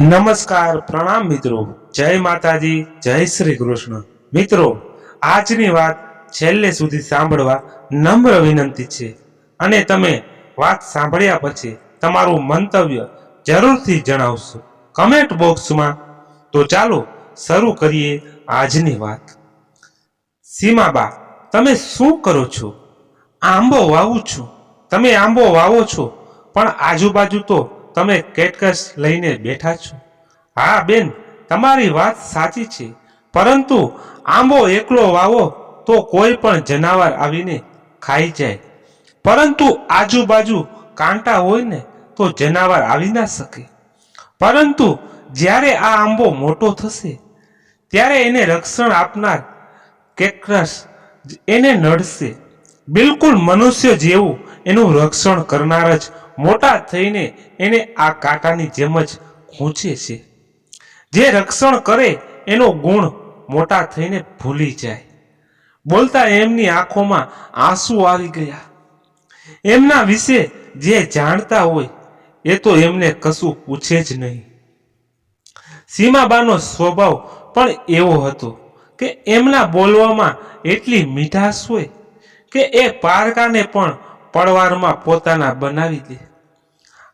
નમસ્કાર, પ્રણામ મિત્રો. જય માતાજી, જય શ્રી કૃષ્ણ. મિત્રો, આજની વાત છેલ્લે સુધી સાંભળવા નમ્ર વિનંતી છે. અને તમે વાત સાંભળ્યા પછી તમારું મંતવ્ય જરૂરથી જણાવશો. કમેન્ટ બોક્સમાં. તો ચાલો શરૂ કરીએ આજની વાત. સીમાબા, તમે શું કરો છો? આંબો વાવું છું. તમે આંબો વાવો છો, પણ આજુબાજુ તો તમે કેટકસ લઈને બેઠા છો? હા, બેન, તમારી વાત સાચી છે. પરંતુ આંબો એકલો વાવો તો કોઈ પણ જનાવર આવીને ખાઈ જાય. પરંતુ આજુબાજુ કાંટા હોય ને, તો જનાવર આવી ના શકે. પરંતુ જ્યારે આ આંબો મોટો થશે, ત્યારે એને રક્ષણ આપનાર કેકરસ એને નડશે. બિલકુલ મનુષ્ય જેવું એનું રક્ષણ કરનાર જ મોટા થઈને એને આ કાંટાની જેમ જ ખૂંચે છે. જે રક્ષણ કરે એનો ગુણ મોટા થઈને ભૂલી જાય. બોલતા એમની આંખોમાં આંસુ આવી ગયા. એમના વિશે જે જાણતા હોય એ તો એમને કશું પૂછે જ નહીં. સીમાબાનો સ્વભાવ પણ એવો હતો કે એમના બોલવામાં એટલી મીઠાશ હોય કે એ પારકાને પણ પડવારમાં પોતાના બનાવી દે.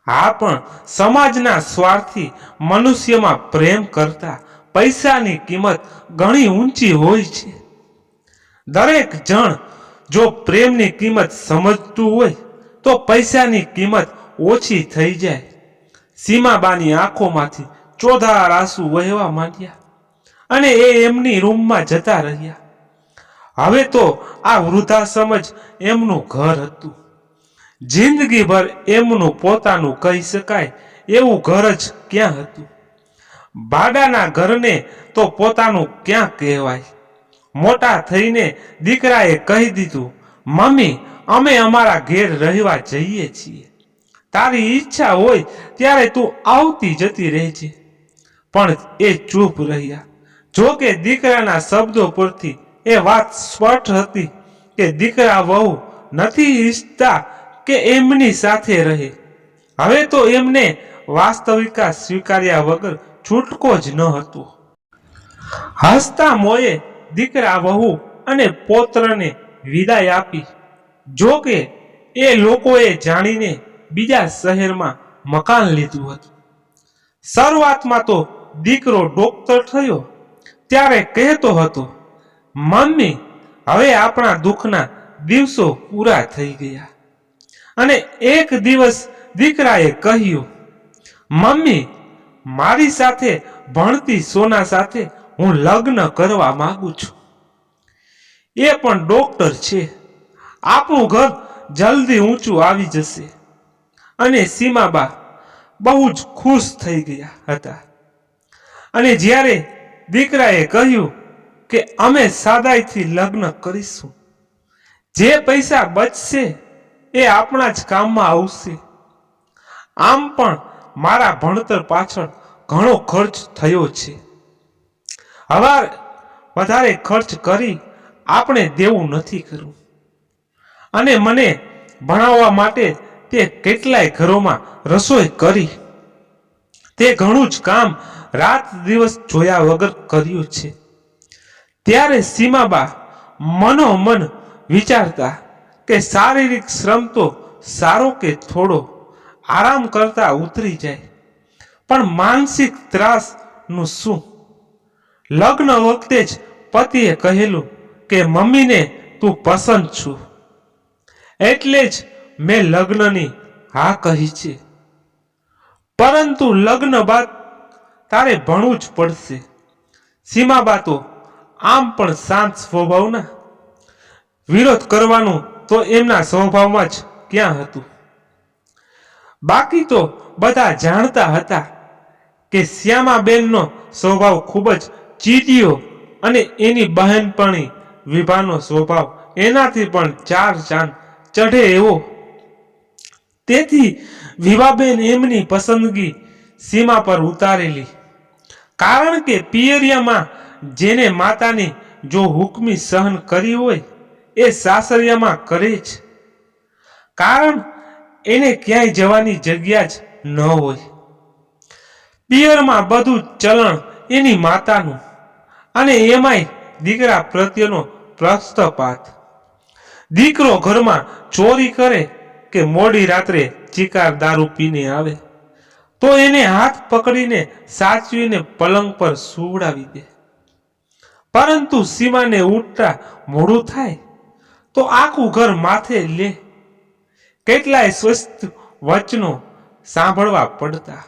હા પણ સમાજના સ્વાર્થી મનુષ્યમાં પ્રેમ કરતા પૈસાની કિંમત ઘણી ઊંચી હોય છે. દરેક જણ જો પ્રેમની કિંમત સમજતું હોય, તો પૈસાની કિંમત ઓછી થઈ જાય. સીમાબાની આંખોમાંથી ચોધાર આંસુ વહેવા માંડ્યા અને એ એમની રૂમમાં જતા રહ્યા. હવે તો આ વૃદ્ધાશ્રમ જ એમનું ઘર હતું. જિંદગીભર એમનું પોતાનું કહી શકાય એવું ઘર જ ક્યાં હતું? ભાડાના ઘરને તો પોતાનું ક્યાં કહેવાય? મોટા થઈને દીકરાએ કહી દીધું, મમ્મી, અમે અમારા ઘેર રહેવા જઈએ છીએ. તારી ઈચ્છા હોય ત્યારે તું આવતી જતી રહેજે. પણ એ ચૂપ રહ્યા. જો કે દીકરાના શબ્દો પરથી એ વાત સ્પષ્ટ હતી કે દીકરા વહુ નથી ઈચ્છતા કે એમની સાથે રહે. હવે તો એમને વાસ્તવિકતા સ્વીકાર્યા વગર છૂટકો જ ન હતો. હસતા મોએ દીકરા વહુ અને પોત્રને વિદાય આપી. જો કે એ લોકોએ જાણીને બીજા શહેરમાં મકાન લીધું હતું. શરૂઆતમાં તો દીકરો ડોક્ટર થયો. ત્યારે કહેતો હતો, મમ્મી, હવે આપણા દુઃખના દિવસો પૂરા થઈ ગયા. અને એક દિવસ દીકરાએ કહ્યું, મમ્મી, મારી સાથે ભણતી સોના સાથે હું લગ્ન કરવા માંગુ છું. એ પણ ડોક્ટર છે. આપણું ઘર જલ્દી ઊંચું આવી જશે. અને સીમાબા બહુ જ ખુશ થઈ ગયા હતા. અને જ્યારે દીકરાએ કહ્યું કે, અમે સાદાઈથી લગ્ન કરીશું. જે પૈસા બચશે એ આપણા જ કામમાં આવશે. આમ પણ મારા ભણતર પાછળ ઘણો ખર્ચ થયો છે. હવા વધારે ખર્ચ કરી આપણે દેવું નથી કરવું. અને મને ભણાવવા માટે તે કેટલાય ઘરોમાં રસોઈ કરી. તે ઘણું જ કામ રાત દિવસ જોયા વગર કર્યું છે. ત્યારે સીમાબા મનોમન વિચારતા કે શારીરિક શ્રમ તો સારો કે થોડો આરામ કરતા ઉતરી જાય. પણ માનસિક ત્રાસનું શું? લગ્ન વખતે જ પતિએ કહેલું કે, મમ્મીને તું પસંદ છું. એટલે જ મેં લગ્નની હા કહી છે. પરંતુ લગ્ન બાદ તારે ભણવું જ પડશે. સીમાબા તો આમ પણ શાંત સ્વભાવના. વિરોધ કરવાનું તો એમના સ્વભાવમાં જ ક્યાં હતું? બાકી તો બધા જાણતા હતા કે શ્યામાબેનનો સ્વભાવ ખૂબ જ ચીટીયો અને એની બહેનપણી વિભાનો સ્વભાવ એનાથી પણ ચાર ચાંદ ચઢે એવો. તેથી વિવાબેન એમની પસંદગી સીમા પર ઉતારેલી. કારણ કે પિયરિયામાં જેને માતાની જો હુકમી સહન કરી હોય એ સાસરિયામાં કરે જ. કારણ એને ક્યાંય જવાની જગ્યા જ ન હોય. પિયરમાં બધું ચલણ એની માતાનું અને એમાંય દીકરા પ્રત્યેનો પ્રસ્તપાત. દીકરો ઘરમાં ચોરી કરે કે મોડી રાત્રે ચિકાર દારૂ પીને આવે, તો એને હાથ પકડીને સાચવીને પલંગ પર સુવડાવી દે. પરંતુ સીમાને ઉઠતા મોડું થાય. તો આખું ઘર માથે લે. કેટલાય સ્વસ્થ વચનો સાંભળવા પડતા.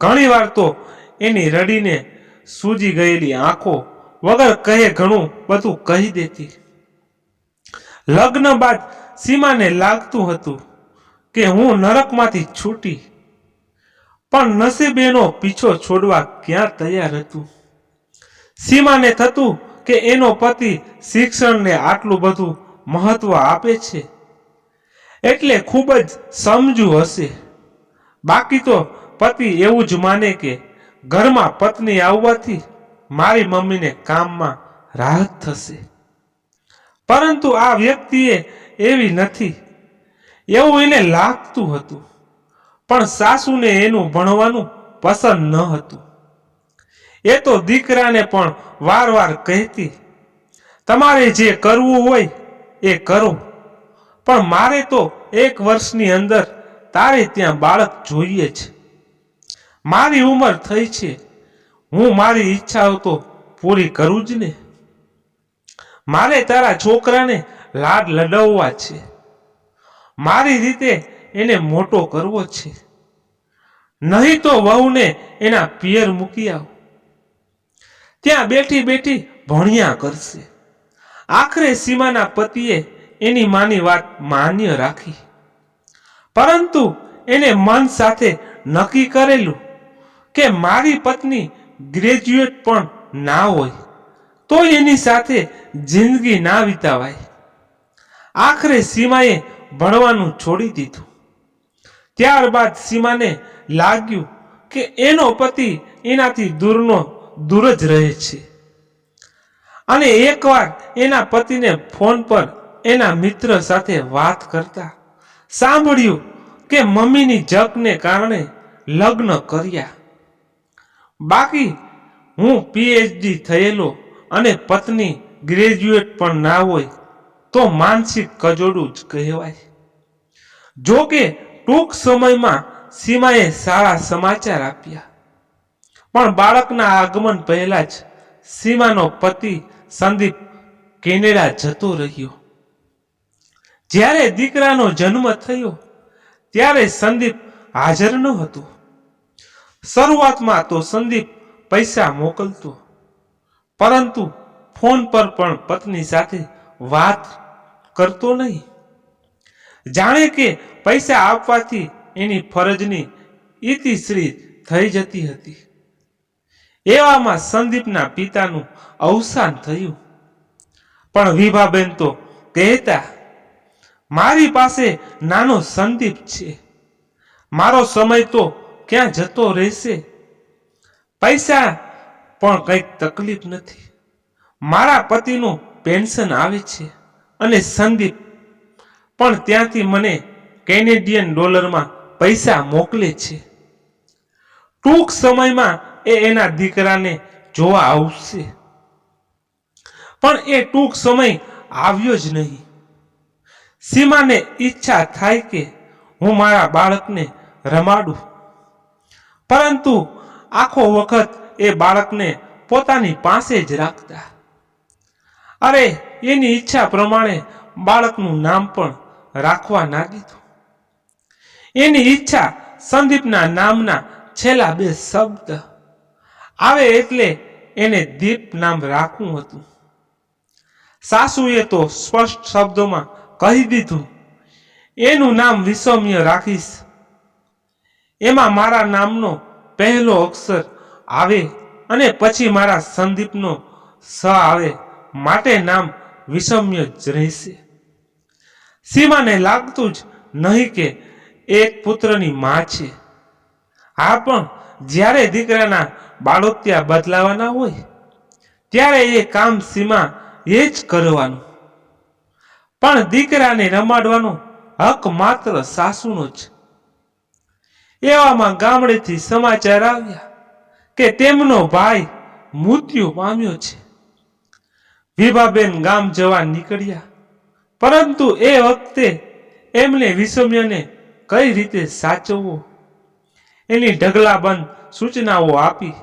ઘણીવાર તો એની રડીને સૂજી ગયેલી આંખો વગર કહે ઘણું બધું કહી દેતી. લગ્ન બાદ સીમાને લાગતું હતું કે હું નરકમાંથી છૂટી. પણ નસીબેનો પીછો છોડવા ક્યાં તૈયાર હતું? સીમાને થતું કે એનો પતિ શિક્ષણને આટલું બધું મહત્વ આપે છે. એટલે ખૂબ જ સમજુ હશે. બાકી તો પતિ એવું જ માને કે ઘરમાં પત્ની આવવાથી મારી મમ્મીને કામમાં રાહત થશે. પરંતુ આ વ્યક્તિએ એવી નથી. એવું એને લાગતું હતું. પણ સાસુને એનું ભણવાનું પસંદ ન હતું. એ તો દીકરાને પણ વાર વાર કહેતી, તમારે જે કરવું હોય એ કરો. પણ મારે તો એક વર્ષની અંદર તારે ત્યાં બાળક જોઈએ છે. મારી ઉંમર થઈ છે. હું મારી ઈચ્છાઓ તો પૂરી કરું જ ને. મારે તારા છોકરાને લાડ લડવવા છે. મારી રીતે એને મોટો કરવો છે. નહીં તો વહુને એના પિયર મૂકી આવ. ત્યાં બેઠી બેઠી ભણ્યા કરશે. આખરે સીમાના પતિએ એની માની વાત માન્ય રાખી. પરંતુ એને મન સાથે નક્કી કરેલું કે મારી પત્ની ગ્રેજ્યુએટ પણ ના હોય, તો એની સાથે જિંદગી ના વિતાવાય. આખરે સીમાએ ભણવાનું છોડી દીધું. ત્યારબાદ સીમાને લાગ્યું કે એનો પતિ એનાથી દૂરનો, દૂર જ રહે છે. અને એકવાર એના પતિને ફોન પર એના મિત્ર સાથે વાત કરતા સાંભળ્યું કે મમ્મીની જગને કારણે લગ્ન કર્યા. બાકી હું પીએચડી થયેલો અને પત્ની ગ્રેજ્યુએટ પણ ના હોય તો માનસિક કજોડું જ કહેવાય. જો કે ટૂંક સમયમાં સીમાએ સારા સમાચાર આપ્યા. પણ બાળકના આગમન પહેલા જ સીમાનો પતિ સંદીપ કેનેડા જતો રહ્યો. જ્યારે દીકરાનો જન્મ થયો, ત્યારે સંદીપ હાજર ન હતો શરૂઆતમાં તો સંદીપ પૈસા મોકલતો, પરંતુ ફોન પર પણ પત્ની સાથે વાત કરતો નહીં. જાણે કે પૈસા આપવાથી એની ફરજની ઇતિશ્રી થઈ જતી હતી. એવામાં સંદીપના પિતાનું અવસાન થયું. પણ વિભાબેન તો કહેતા, મારી પાસે નાનો સંદીપ છે. મારો સમય તો ક્યાં જતો રહેશે? પૈસા પણ કંઈક તકલીફ નથી. મારા પતિનું પેન્શન આવે છે અને સંદીપ પણ ત્યાંથી મને કેનેડિયન ડોલરમાં પૈસા મોકલે છે. ટૂંક સમયમાં એ એના દીકરાને જોવા આવશે. પણ એ ટૂંક સમય આવ્યો જ નહીં. સીમાને ઈચ્છા થાય કે હું મારા બાળકને રમાડું. પરંતુ આખો વખત એ બાળકને પોતાની પાસે જ રાખતા. અરે, એની ઈચ્છા પ્રમાણે બાળકનું નામ પણ રાખવા ના દીધું એની ઈચ્છા સંદીપના નામના છેલ્લા બે શબ્દ. આવે એટલે એને દીપ નામ રાખવું હતું. સાસુએ તો સ્પષ્ટ શબ્દોમાં કહી દીધું, એનું નામ વિસૌમ્ય રાખીશ. એમાં મારા નામનો પહેલો અક્ષર આવે અને પછી મારા સંદીપનો સ આવે, માટે નામ વિષમ્ય જ રહેશે. સીમાને લાગતું જ નહીં કે એક પુત્રની મા છે. હા પણ જ્યારે દીકરાના બાળોત્યા બદલાવાના હોય, ત્યારે એ કામ સીમા એ જ કરવાનું. પણ દીકરાને રમાડવાનો હક માત્ર સાસુનો જ. એવામાં ગામડેથી સમાચાર આવ્યા કે તેમનો ભાઈ મૃત્યુ પામ્યો છે. વિભાબેન ગામ જવા નીકળ્યા, પરંતુ એ વખતે એમને વિષમ્યને કઈ રીતે સાચવવો? એની ઢગલાબંધ સૂચનાઓ આપી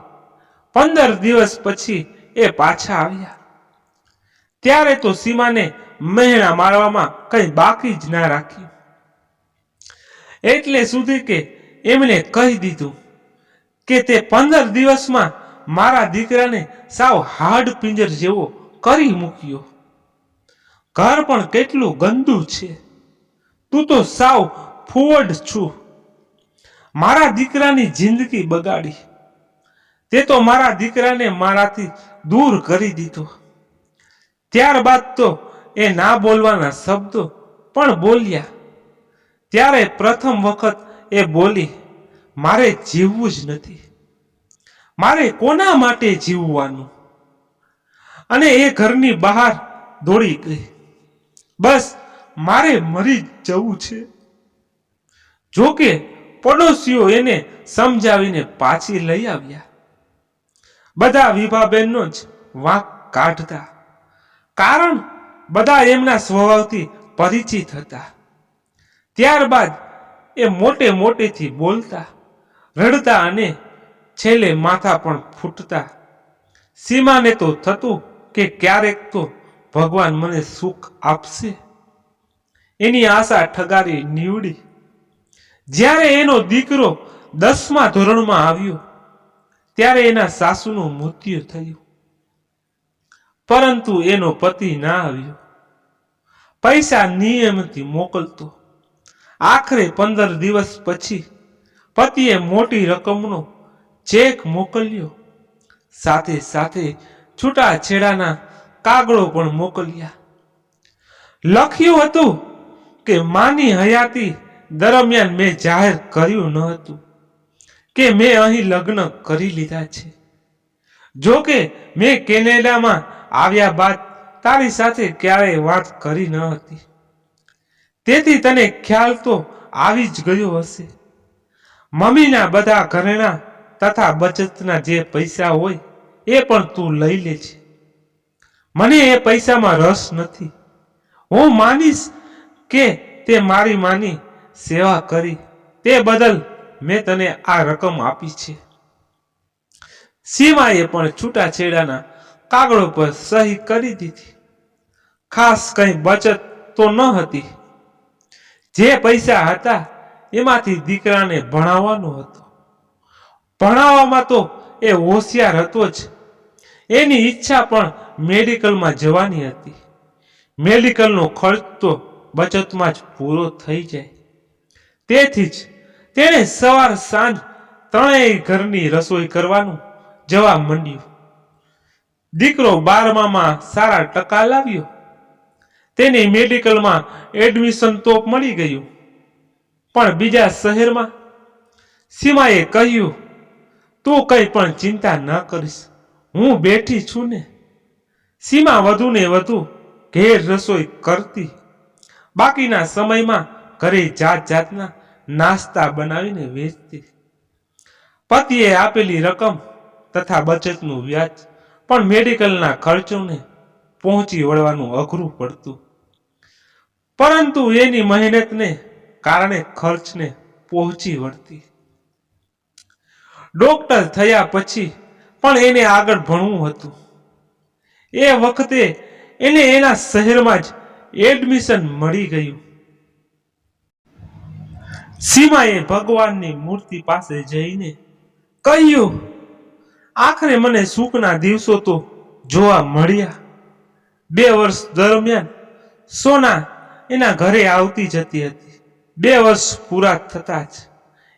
પંદર દિવસ પછી એ પાછા આવ્યા. ત્યારે તો સીમાને મહેણા મારવામાં કઈ બાકી જ ના રાખ્યું. એટલે સુધી કે એમણે કહી દીધું કે તે પંદર દિવસમાં મારા દીકરાને સાવ હાડ પિંજર જેવો કરી મૂક્યો. ઘર પણ કેટલું ગંદુ છે. તું તો સાવ ફોડ છું. મારા દીકરાની જિંદગી બગાડી. તે તો મારા દીકરાને મારાથી દૂર કરી દીધો. ત્યારબાદ તો એ ના બોલવાના શબ્દો પણ બોલ્યા. ત્યારે પ્રથમ વખત એ બોલી, મારે જીવવું જ નથી. મારે કોના માટે જીવવાનું? અને એ ઘરની બહાર દોડી ગઈ. બસ, મારે મરી જવું છે. જોકે પડોશીઓ એને સમજાવીને પાછી લઈ આવ્યા. બધા વિભાબેનનો જ વાંક કાઢતા. કારણ બધા એમના સ્વભાવથી પરિચિત હતા. ત્યારબાદ એ મોટે મોટેથી બોલતા, રડતા અને છેલ્લે માથા પણ ફૂટતા. સીમાને તો થતું કે ક્યારેક તો ભગવાન મને સુખ આપશે. એની આશા ઠગારી નીવડી. જ્યારે એનો દીકરો દસમા ધોરણમાં આવ્યો ત્યારે એના સાસુનું મૃત્યુ થયું. પરંતુ એનો પતિ ના આવ્યો. પૈસા નિયમથી મોકલતો. આખરે પંદર દિવસ પછી પતિએ મોટી રકમનો ચેક મોકલ્યો. સાથે સાથે છૂટાછેડાના કાગળો પણ મોકલ્યા. લખ્યું હતું કે, માની હયાતી દરમિયાન મેં જાહેર કર્યું ન હતું. કે મેં અહીં લગ્ન કરી લીધા છે. જો કે મેં કેનેડામાં આવ્યા બાદ તારી સાથે ક્યારેય વાત કરી ન હતી. તેથી તને ખ્યાલ તો આવી જ ગયો હશે. મમ્મીના બધા ઘરેણા તથા બચતના જે પૈસા હોય એ પણ તું લઈ લે છે મને એ પૈસામાં રસ નથી. હું માનીશ કે તે મારી માની સેવા કરી. તે બદલ મેં તને આ રકમ આપી છે. સીમાએ પણ છૂટાછેડાના કાગળો પર સહી કરી દીધી. ખાસ કઈ બચત તો ન હતી. જે પૈસા હતા એમાંથી દીકરાને ભણાવવાનો હતો. ભણાવવામાં તો એ હોશિયાર હતો જ. એની ઈચ્છા પણ મેડિકલમાં જવાની હતી. મેડિકલનો ખર્ચ તો બચતમાં જ પૂરો થઈ જાય. તેથી જ તેણે સવાર સાંજ ત્રણેય ઘરની રસોઈ કરવાનું જવા માંડ્યું. દીકરો બારમામાં સારા ટકા લાવ્યો. તેને મેડિકલમાં એડમિશન તો મળી ગયું. પણ બીજા શહેરમાં સીમાએ કહ્યું, તું કંઈ પણ ચિંતા ન કરીશ. હું બેઠી છું ને. સીમા વધુ ને વધુ ઘેર રસોઈ કરતી. બાકીના સમયમાં ઘરે જાત જાતના નાસ્તા બનાવીને વેચતી. પતિએ આપેલી રકમ તથા બચતનું વ્યાજ પણ મેડિકલના ખર્ચોને પહોંચી વળવાનું અઘરું પડતું. પરંતુ એની મહેનતને કારણે ખર્ચને પહોંચી વળતી. ડોક્ટર થયા પછી પણ એને આગળ ભણવું હતું. એ વખતે એને એના શહેરમાં જ એડમિશન મળી ગયું. સીમાએ ભગવાનની મૂર્તિ પાસે જઈને કહ્યું, આખરે મને સુખના દિવસો તો જોવા મળ્યા. બે વર્ષ દરમિયાન સોના એના ઘરે આવતી જતી હતી. બે વર્ષ પૂરા થતા જ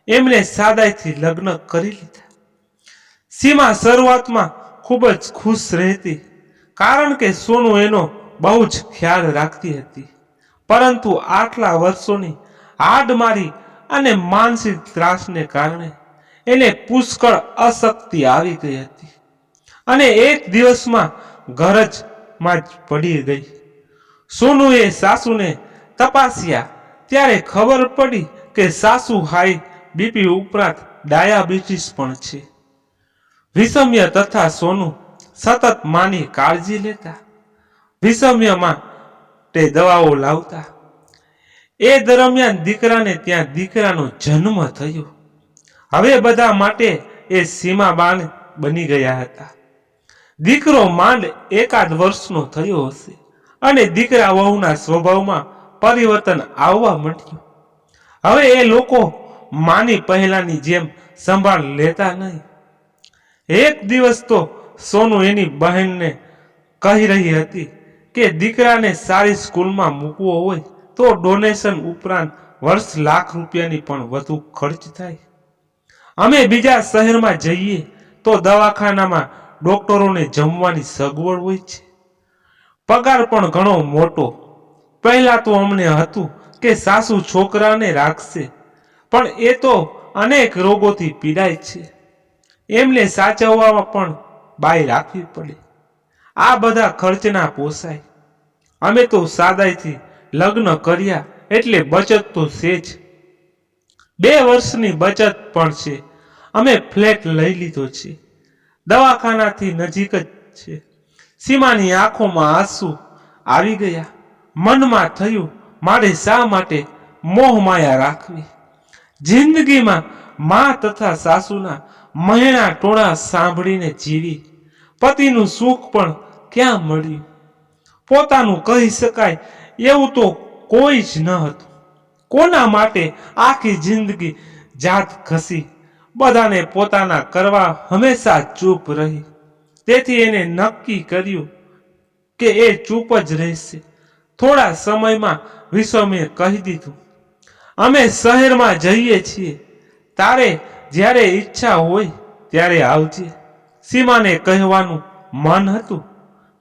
એમણે સાદાઈથી લગ્ન કરી લીધા. સીમા શરૂઆતમાં ખૂબ જ ખુશ રહેતી, કારણ કે સોનું એનો બહુ જ ખ્યાલ રાખતી હતી. પરંતુ આટલા વર્ષોની હાડમારી અને માનસિક ત્રાસને કારણે એને પુષ્કળ અશક્તિ આવી ગઈ હતી. અને એક દિવસમાં ગરજમાં જ પડી ગઈ. સોનુએ સાસુને તપાસ્યા. ત્યારે ખબર પડી કે સાસુ હાઈ બીપી ઉપરાંત ડાયાબિટીસ પણ છે. વિષમ્ય તથા સોનુ સતત માની કાળજી લેતા. વિષમ્યમાં તે દવાઓ લાવતા. એ દરમિયાન દીકરાને ત્યાં દીકરાનો જન્મ થયો. હવે બધા માટે એ સીમાબાન બની ગયા હતા. દીકરો માંડ એકાદ વર્ષનો થયો હશે અને દીકરા વહુના સ્વભાવમાં પરિવર્તન આવવા માંડ્યું. હવે એ લોકો માની પહેલાની જેમ સંભાળ લેતા નહીં. એક દિવસ તો સોનુ એની બહેનને કહી રહી હતી કે દીકરાને સારી સ્કૂલમાં મૂકવો હોય. તો ડોનેશન ઉપરાંત વર્ષ લાખ રૂપિયાની પણ વધુ ખર્ચ થાય. અમે બીજા શહેરમાં જઈએ તો દવાખાનામાં ડોક્ટરોને જમવાની સગવડ હોય છે. પગાર પણ ઘણો મોટો. પહેલા તો અમને હતું કે સાસુ છોકરાને રાખશે, પણ એ તો અનેક રોગોથી પીડાય છે. એમને સાચવવામાં પણ બાય રાખવી પડે. આ બધા ખર્ચના પોસાય. અમે તો સાદાઈથી લગ્ન કર્યા એટલે બચત તો છે જ. બે વર્ષની બચત પણ છે. અમે ફ્લેટ લઈ લીધો છે. દવાખાનાથી નજીક જ છે. સીમાની આંખોમાં આંસુ આવી ગયા. મનમાં થયું, મારે શા માટે મોહ માયા રાખવી? જિંદગીમાં મા તથા સાસુના મહેણા ટોણા સાંભળીને જીવી. પતિનું સુખ પણ ક્યાં મળ્યું? પોતાનું કહી શકાય એવું તો કોઈ જ ન હતું. કોના માટે આખી જિંદગી જાત ઘસી? બધાને પોતાના કરવા હંમેશા ચૂપ રહી. તેથી એને નક્કી કર્યું કે એ ચૂપ જ રહેશે. થોડા સમયમાં વિશ્વમે કહી દીધું, અમે શહેરમાં જઈએ છીએ. તારે જ્યારે ઈચ્છા હોય ત્યારે આવજે. સીમાને કહેવાનું મન હતું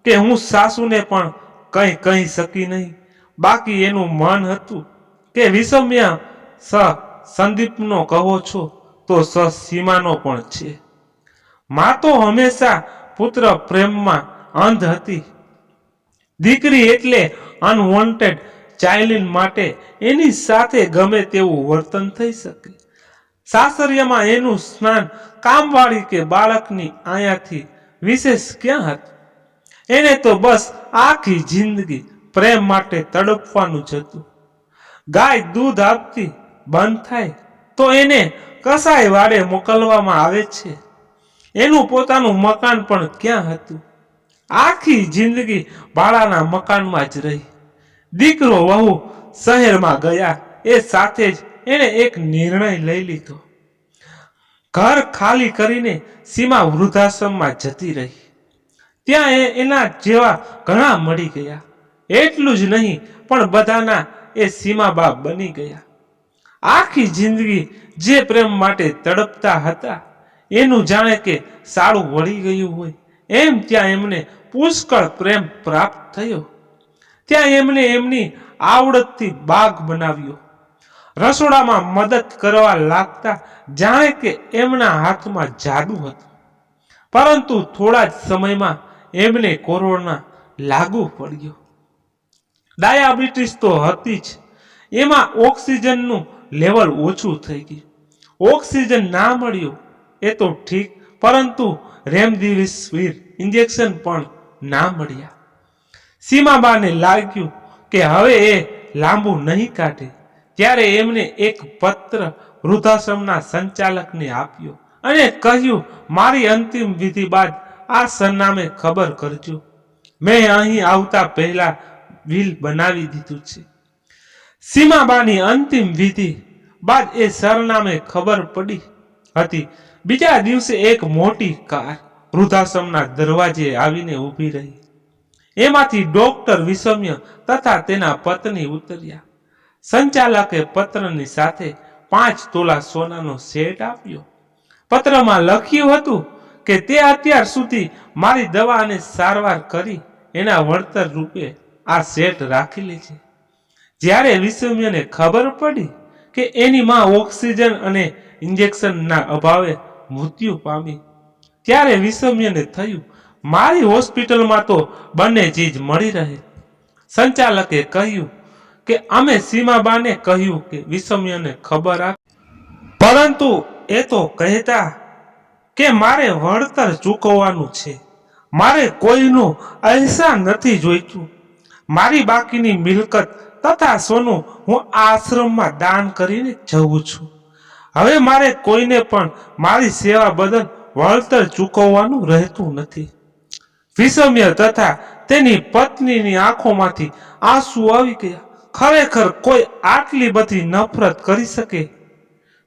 કે હું સાસુને પણ કંઈ કહી શકી નહીં. બાકી એનું મન હતું કે વિષમ્યા સ સંદીપનો કહો છો તો સ સીમાનો પણ છે. મા તો હંમેશા પુત્ર પ્રેમમાં અંધ હતી. દીકરી એટલે અનવોન્ટેડ ચાઇલ્ડ માટે એની સાથે ગમે તેવું વર્તન થઈ શકે. સાસરિયામાં એનું સ્નાન કામવાળી કે બાળકની આયાથી વિશેષ ક્યાં હતું? એને તો બસ આખી જિંદગી પ્રેમ માટે તડપવાનું જ હતું. ગાય દૂધ આપતી, બંધ થાય, તો એને કસાય વાડે મોકલવામાં આવે છે. એનું પોતાનું મકાન પણ ક્યાં હતું? આખી જિંદગી બાળાના મકાનમાં જ રહી. દીકરો વહુ શહેરમાં ગયા, એ સાથે જ એણે એક નિર્ણય લઈ લીધો. ઘર ખાલી કરીને સીમા વૃદ્ધાશ્રમમાં જતી રહી. ત્યાં એના જેવા ઘણા મળી ગયા. એટલું જ નહીં, પણ બધાના એ સીમાબા બની ગયા. આખી જિંદગી જે પ્રેમ માટે તડપતા હતા, એનું જાણે કે સારું વળી ગયું હોય. એમ ત્યાં એમને પુષ્કળ પ્રેમ પ્રાપ્ત થયો. ત્યાં એમને એમની આવડતથી બાગ બનાવ્યો. રસોડામાં મદદ કરવા લાગતા જાણે કે એમના હાથમાં જાદુ હતું. પરંતુ થોડા જ સમયમાં એમને કોરોના લાગુ પડ્યો. ડાયાબિટીસ તો હતી જ. એમાં ઓક્સિજનનું લેવલ ઓછું થઈ ગયું. ઓક્સિજન ના મળ્યું એ તો ઠીક, પરંતુ રેમદિવિસવીર ઇન્જેક્શન પણ ના મળ્યા. સીમાબાને લાગ્યું કે હવે એ લાંબુ નહીં કાઢે. ત્યારે એમને એક પત્ર વૃદ્ધાશ્રમના સંચાલકને આપ્યો અને કહ્યું, મારી અંતિમ વિધિ બાદ આ સરનામે ખબર કરજો. મેં અહીં આવતા પહેલા વિલ બનાવી દીધું છે. સીમાબાની અંતિમ વિધિ બાદ એ સરનામે ખબર પડી હતી. બીજા દિવસે એક મોટી કાર વૃદ્ધાશ્રમના દરવાજે આવીને ઊભી રહી. એમાંથી ડોક્ટર વિષમ્ય તથા તેના પત્ની ઉતર્યા. સંચાલકે પત્રની સાથે પાંચ તોલા સોનાનો સેટ આપ્યો. પત્રમાં લખ્યું હતું કે તે અત્યાર સુધી મારી દવા અને સારવાર કરી એના વળતર રૂપે આ સેટ રાખેલી છે. જ્યારે વિષમ્યને ખબર પડી કે એની માં ઓક્સિજન અને ઇન્જેક્શનના અભાવે મૃત્યુ પામી, ત્યારે વિષમ્યને થયું, મારી હોસ્પિટલમાં તો બંને ચીજ મળી રહે. સંચાલકે કહ્યું કે, અમે સીમાબાને કહ્યું કે વિષમ્યને ખબર આપ. પરંતુ એ તો કહેતા કે, મારે વળતર ચૂકવવાનું છે. મારે કોઈનું અહેસાન નથી જોઈતું. મારી બાકીની મિલકત તથા સોનું હું આશ્રમમાં દાન કરીને જઉં છું. હવે મારે કોઈને પણ મારી સેવા બદલ વળતર ચૂકવવાનું રહેતું નથી. વિષમ્ય તથા તેની પત્નીની આંખોમાંથી આંસુ આવી ગયા. ખરેખર કોઈ આટલી બધી નફરત કરી શકે?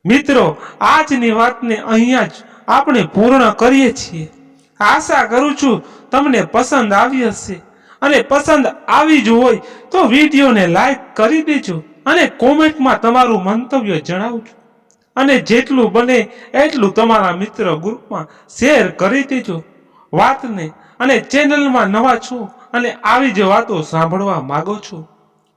મિત્રો, આજની વાતને અહીંયા જ આપણે પૂર્ણ કરીએ છીએ. આશા કરું છું તમને પસંદ આવી હશે. અને પસંદ આવી જ હોય તો વિડીયોને લાઈક કરી દેજો અને કોમેન્ટમાં તમારું મંતવ્ય જણાવજો. અને જેટલું બને એટલું તમારા મિત્ર ગ્રુપમાં શેર કરી દેજો વાતને. અને ચેનલમાં નવા છો અને આવી જ વાતો સાંભળવા માંગો છો,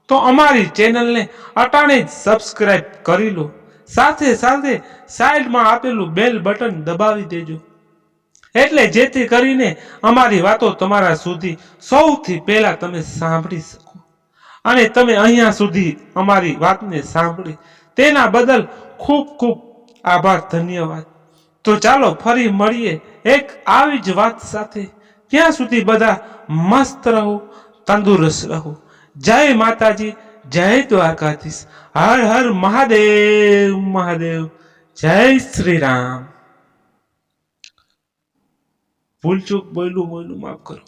તો અમારી ચેનલને અટાણે જ સબસ્ક્રાઈબ કરી લો. સાથે સાથે સાઈડમાં આપેલું બેલ બટન દબાવી દેજો. એટલે જેથી કરીને અમારી વાતો તમારા સુધી સૌથી પહેલા તમે સાંભળી શકો. અને તમે અહીંયા સુધી અમારી વાતને સાંભળી. તેના બદલ ખૂબ ખૂબ આભાર, ધન્યવાદ. તો ચાલો ફરી મળીએ એક આવી જ વાત સાથે. ત્યાં સુધી બધા મસ્ત રહો, તંદુરસ્ત રહો. જય માતાજી, જય દ્વારકાધીશ. હર હર મહાદેવ મહાદેવ. જય શ્રી રામ. ભૂલ બોલ્યું બોયલું માફ કરો.